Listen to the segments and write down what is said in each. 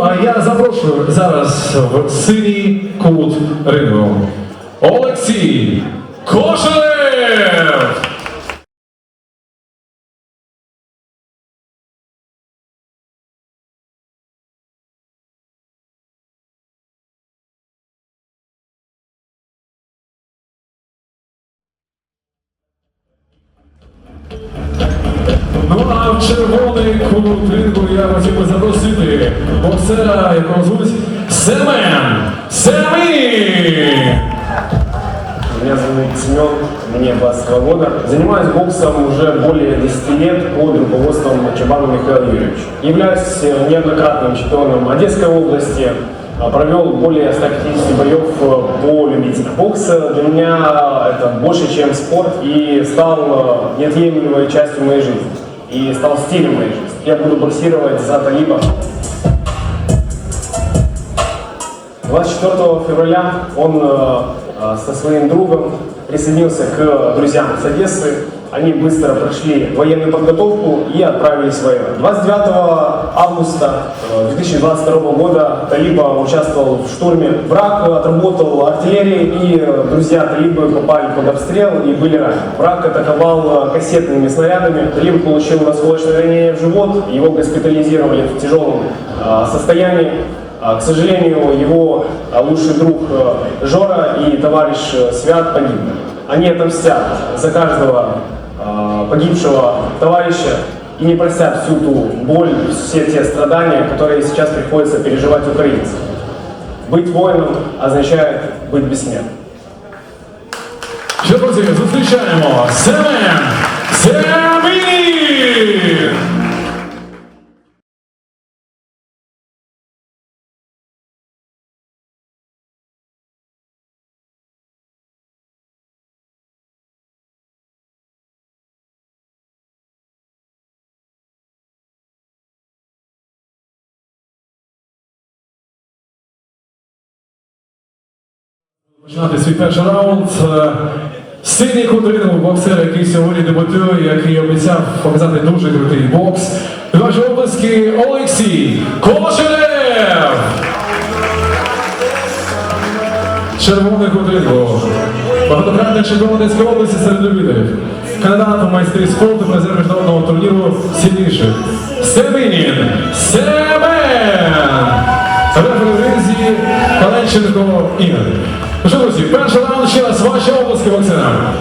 А я запрошую зараз в синій кут рингу. Олексій Кошелев! Боксера, якого звуть Семен Семен! Меня зовут Семен, мне 22 года. Занимаюсь боксом уже более 10 лет под руководством Чабана Михаила Юрьевича. Являюсь неоднократным чемпионом Одесской области, а, провел более 150 боев э, по любителям. Бокс для меня это больше, чем спорт и стал э, неотъемлемой частью моей жизни. И стал стилем моей жизни. Я буду боксировать за Талиба. 24 февраля он э, э, со своим другом присоединился к друзьям с Одессы. Они быстро прошли военную подготовку и отправились воевать. 29 августа э, 2022 года Талиба участвовал в штурме. Враг отработал артиллерии, и э, друзья Талибы попали под обстрел и были ранены. Враг атаковал э, кассетными снарядами. Талиб получил осколочное ранение в живот. Его госпитализировали в тяжелом э, состоянии. А, К сожалению, его а, лучший друг э, Жора и товарищ э, Свят погибли. Они отомстят за каждого а, погибшего товарища и не простят всю ту боль, все те страдания, которые сейчас приходится переживать украинцам. Быть воином означает быть бессмертным. Що, друзі, зустрічаємо Семен Семен! Починати свій перший раунд. Е, Синій кут рингу боксер, який сьогодні дебютує, який обіцяв показати дуже крутий бокс. Ваші обласки Олексій Кошелев! Червоний кут рингу. Багатократний чемпіон Одеської області серед любителів. Кандидат у майстри спорту призер міжнародного турніру сильніших. Семенін Семен! Ринзі Каленченко Ігор. Друзі, перший раунд ще раз ваші обласки боксера.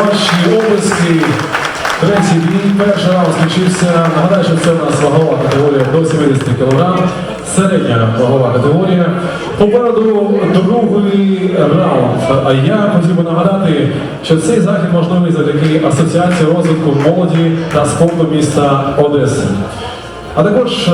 Ваші області. Третій бій, перший раунд скінчився. Нагадаю, що це у нас вагова категорія до 70 кг, середня вагова категорія. Попереду другий раунд. А я хотів би нагадати, що цей захід можливий завдяки Асоціації розвитку молоді та спорту міста Одеси. А також е,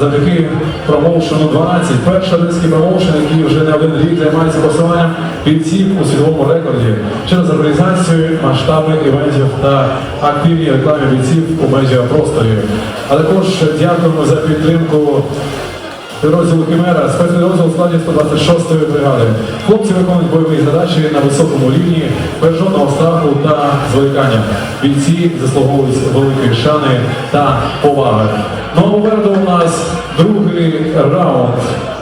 завдяки промоушену 12, перший одеський промоушен, який вже не один рік займається просуванням бійців у світовому рекорді через організацію масштабних івентів та активні рекламі бійців у медіапросторі. А також дякуємо за підтримку підрозділу Химера, спецпідрозділ у складі 126-ї бригади. Хлопці виконують бойові задачі на високому рівні, без жодного страху та зволікання. Бійці заслуговують великої шани та поваги. Ну а попереду у нас другий раунд.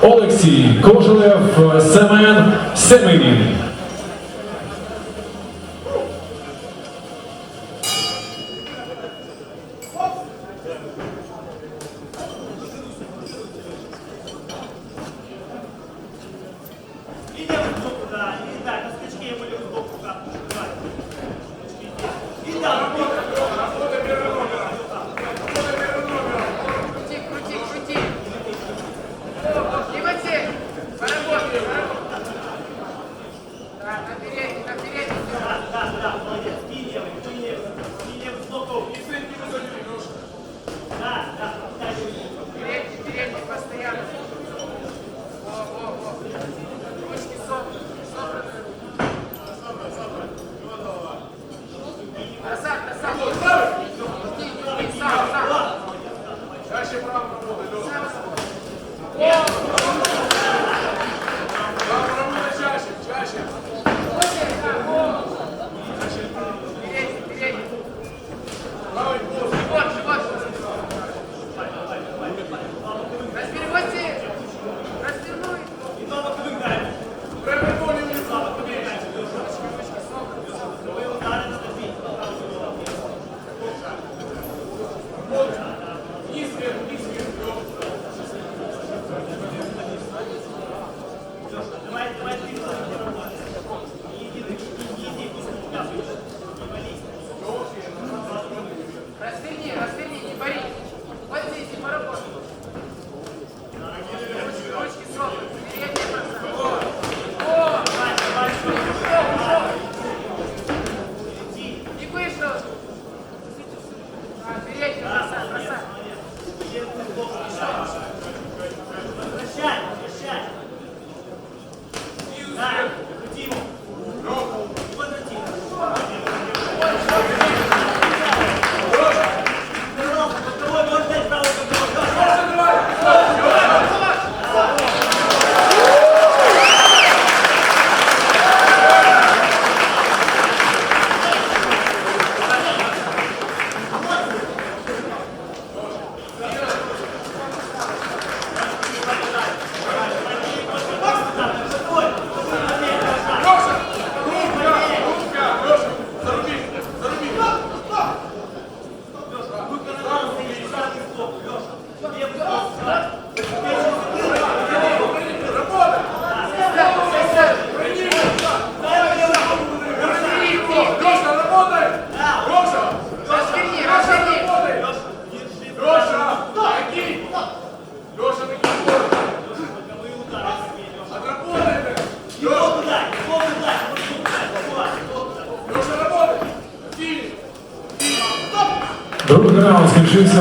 Олексій Кожелев, Семен Семенін. Да, Чаще.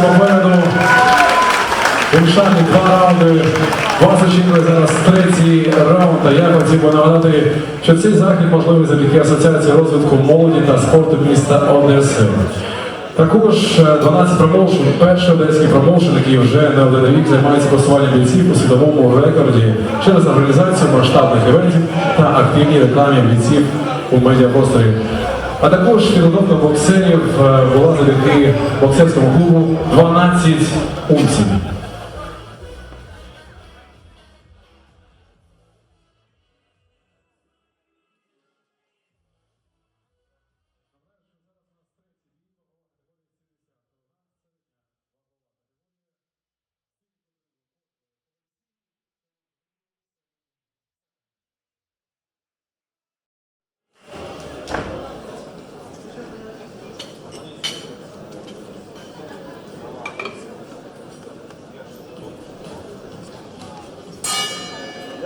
Попереду. Вирішальні два раунди. Вас очікує зараз третій раунд. А я хотів би нагадати, що цей захід можливий завдяки Асоціації розвитку молоді та спорту міста Одеси. Також е, 12 промоушен, перший одеський промоушен, який вже не один рік займається просуванням бійців у світовому рекорді через організацію масштабних івентів та активній рекламі бійців у медіапросторі. А також підготовка боксерів е, була завдяки боксерському клубу 12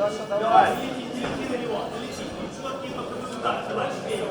унців. Давай, иди, иди, иди на него, налети. Четкий удар, давай, бей.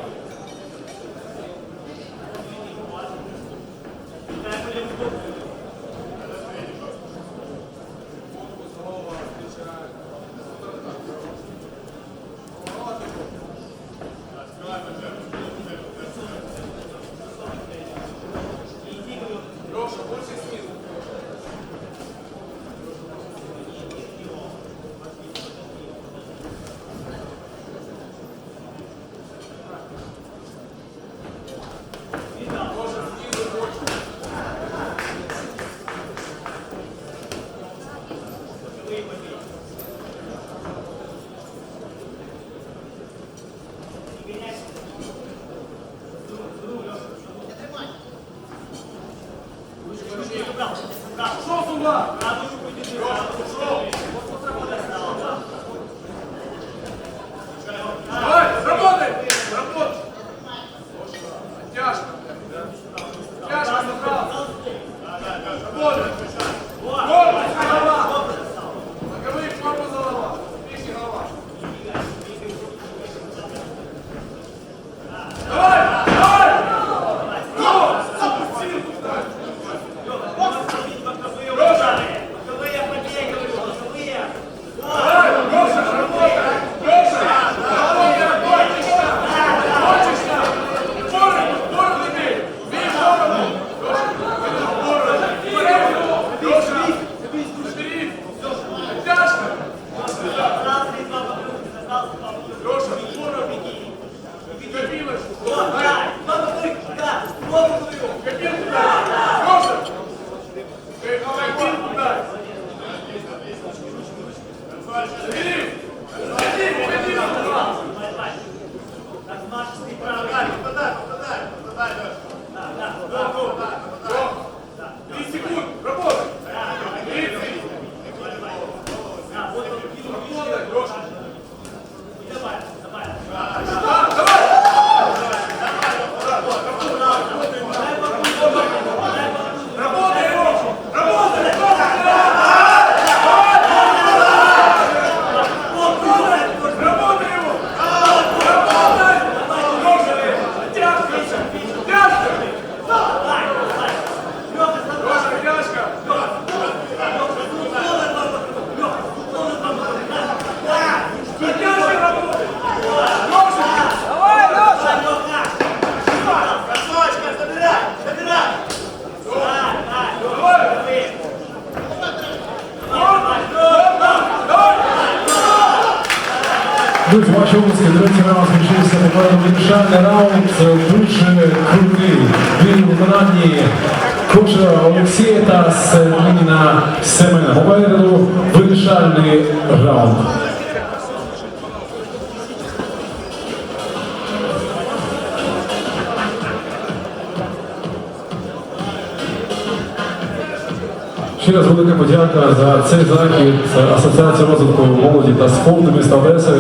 Ще раз велика подяка за цей захід Асоціації розвитку молоді та спорту міста Одеси,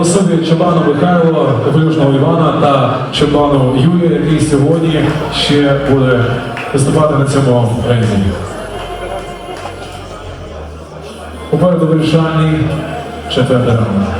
особі Чабану Михайло, Капелюшного Івана та Чабану Юрія, який сьогодні ще буде виступати на цьому рейзі. Попереду вирішальний четвертий раунд.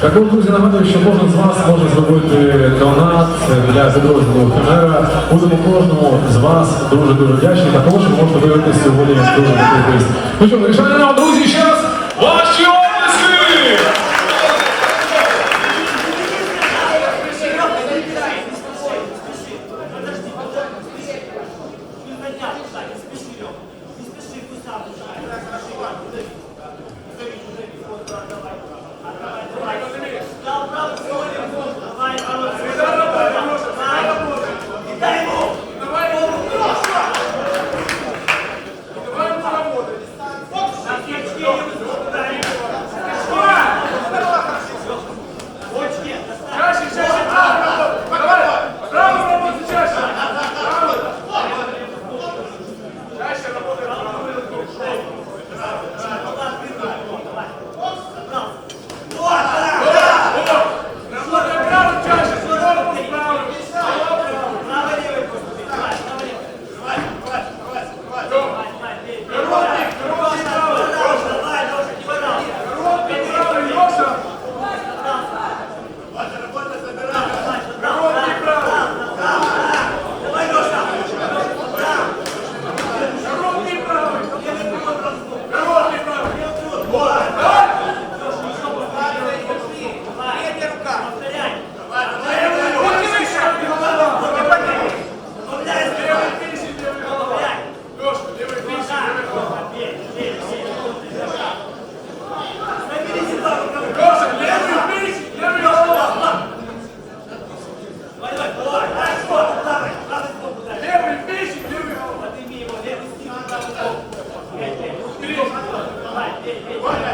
Також, друзі, нагадую, що кожен з вас може зробити донат для підрозділу фермера. Будемо кожному з вас дуже-дуже вдячні. Також можете виявити сьогодні дуже такий приз. Ну що, вирішаємо, друзі, ще Voilà.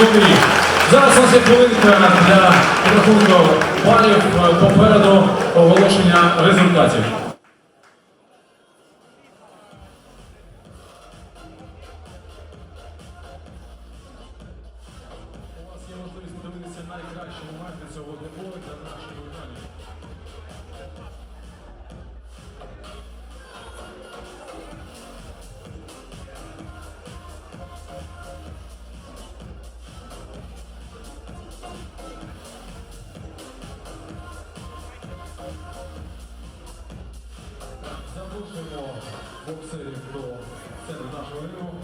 Крутий. Зараз у нас є хвилинка для рахунку балів е, попереду оголошення результатів. Боксерів до сцени нашого рингу.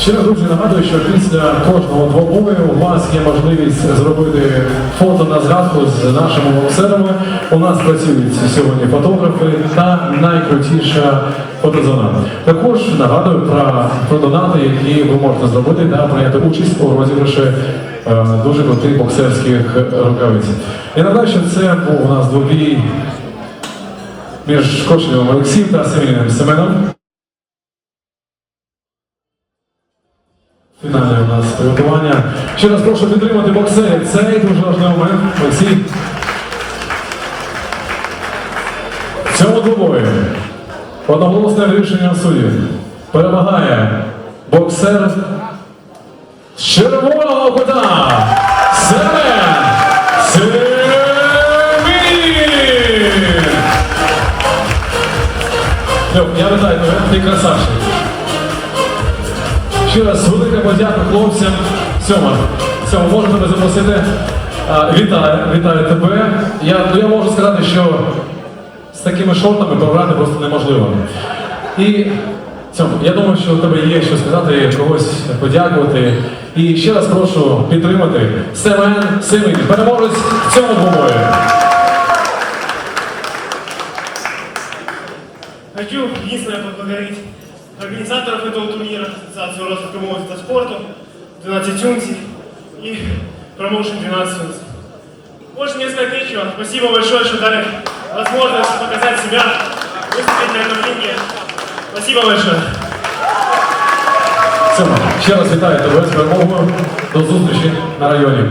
Ще раз, друзі, нагадую, що після кожного двобою у вас є можливість зробити фото на згадку з нашими боксерами. У нас працюють сьогодні фотографи та найкрутіша фотозона. Також нагадую про, про донати, які ви можете зробити та прийняти участь у розіграші е, дуже крутих боксерських рукавиць. Я нагадаю, що це був у нас двобій між Кошелєвим Олексієм та Семеніним Семеном. Фінальне у нас приготування. Ще раз прошу підтримати боксерів. Цей дуже важливий момент. Олексій. Цьому двобої одноголосне рішення суддів перемагає боксер з червоного кута Семен Семенін! Я вітаю ти красавчик. Ще раз велика подяка хлопцям. Сьома, Сьома, можу тебе запросити. Вітаю, вітаю тебе. Я, ну, я можу сказати, що з такими шортами програти просто неможливо. І Цьому, я думаю, що у тебе є що сказати, когось подякувати. І ще раз прошу підтримати Семен Семин, переможець в цьому двобої. Хочу единственное поблагодарить организаторов этого турнира, Ассоциацию развития молодежи и спорта, 12 Юнси и промоушен 12 Юнси. Больше мне сказать нечего. Спасибо большое, что дали возможность показать себя, выступить на этом ринге. Спасибо большое. Сьома, ще раз вітаю тебе з перемогою. До зустрічі на районі.